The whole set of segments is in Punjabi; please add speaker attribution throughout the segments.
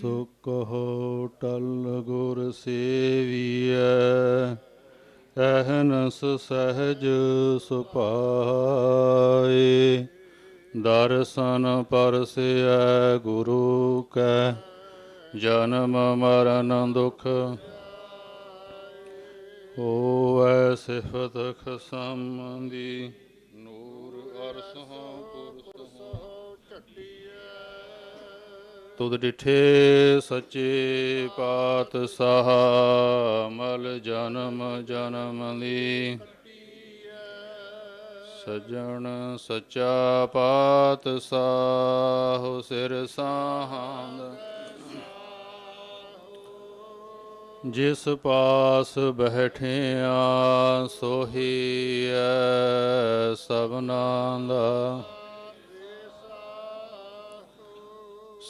Speaker 1: ਸੁਖ ਕਹੋ ਟਲ ਗੁਰ ਸੇਵੀਐ ਅਹਨਸ ਸਹਜ ਸੁਪਾਏ ਦਰਸ਼ਨ ਪਰਸਿਐ ਗੁਰੂ ਕੈ, ਜਨਮ ਮਰਨ ਦੁਖ ਹੋਵੈ ਸਿਫਤ ਖਸਮ ਦੀ। ਨੂਰ ਅਰਸ ਤੁਧ ਡਿਠੇ ਸੱਚੇ ਪਾਤਸ਼ਾਹ, ਮਲ ਜਨਮ ਜਨਮ ਦੀ ਸਜਣ ਸੱਚਾ ਪਾਤਸ਼ਾਹ, ਸਿਰ ਸਾਹੰਦ। ਜਿਸ ਪਾਸ ਬੈਠਿਆ ਸੋਹੀ ਐ ਸਭਨਾਂ ਦਾ।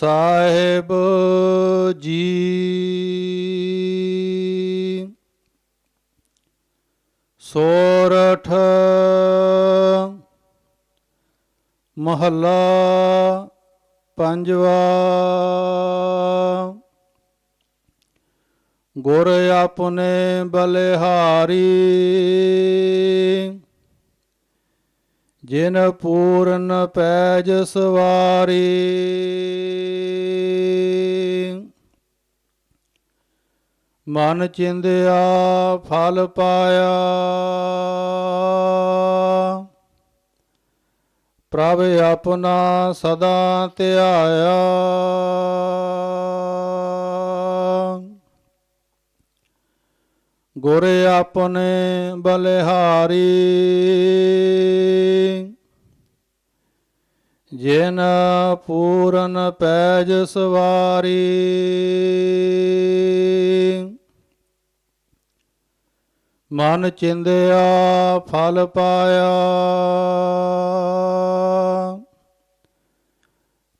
Speaker 1: ਸਾਹਿਬ ਜੀ। ਸੋਰਠ ਮਹੱਲਾ ਪੰਜਵਾ। ਗੁਰ ਆਪਣੇ ਬਲਿਹਾਰੀ। ਜਿਨ ਪੂਰਨ ਪੈਜ ਸਵਾਰੀ। ਮਨ ਚਿੰਦਿਆ ਫਲ ਪਾਇਆ। ਪ੍ਰਭ ਆਪਣਾ ਸਦਾ ਧਿਆਇਆ। ਗੁਰ ਆਪਣੇ ਬਲਿਹਾਰੀ। ਜਿਨ ਪੂਰਨ ਪੈਜ ਸਵਾਰੀ। ਮਨ ਚਿੰਦਿਆ ਫਲ ਪਾਇਆ।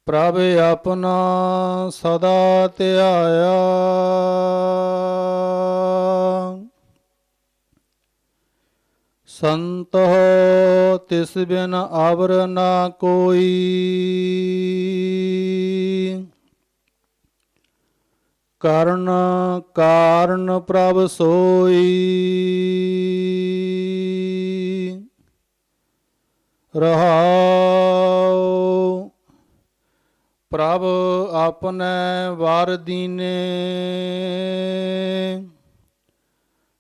Speaker 1: ਪ੍ਰਭ ਆਪਣਾ ਸਦਾ ਧਿਆਇਆ। ਸੰਤੋ ਤਿਸ ਬਿਨ ਆਵਰ ਨਾ ਕੋਈ। ਕਰਨ ਕਾਰਨ ਪ੍ਰਭ ਸੋਈ। ਰਹਾਉ, ਪ੍ਰਭ ਆਪਣੇ ਵਾਰ ਦੀਨੇ।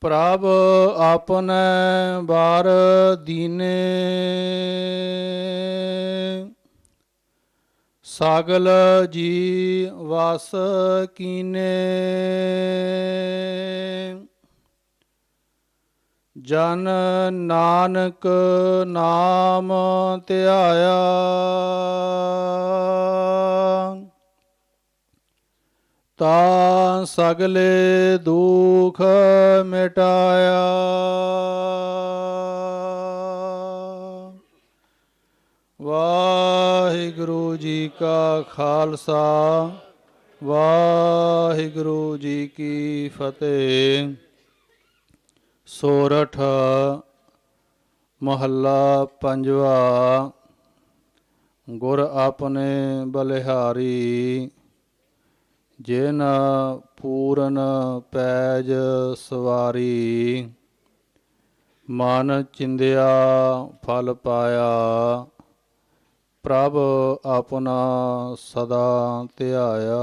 Speaker 1: ਪ੍ਰਭ ਆਪਣੇ ਬਾਰ ਦੀਨੇ। ਸਾਗਲ ਜੀ ਵਸ ਕੀਨੇ। ਜਨ ਨਾਨਕ ਨਾਮ ਧਿਆਇਆ। ਤਾ ਸਗਲੇ ਦੁਖ ਮਿਟਾਇਆ। ਵਾਹਿਗੁਰੂ ਜੀ ਕਾ ਖਾਲਸਾ, ਵਾਹਿਗੁਰੂ ਜੀ ਕੀ ਫਤਿਹ। ਸੋਰਠ ਮਹੱਲਾ ਪੰਜਵਾ, ਗੁਰ ਆਪਣੇ ਬਲਿਹਾਰੀ। ਜਿਨ ਪੂਰਨ ਪੈਜ ਸਵਾਰੀ ਮਨ ਚਿੰਦਿਆ ਫਲ ਪਾਇਆ ਪ੍ਰਭ ਆਪਣਾ ਸਦਾ ਧਿਆਇਆ।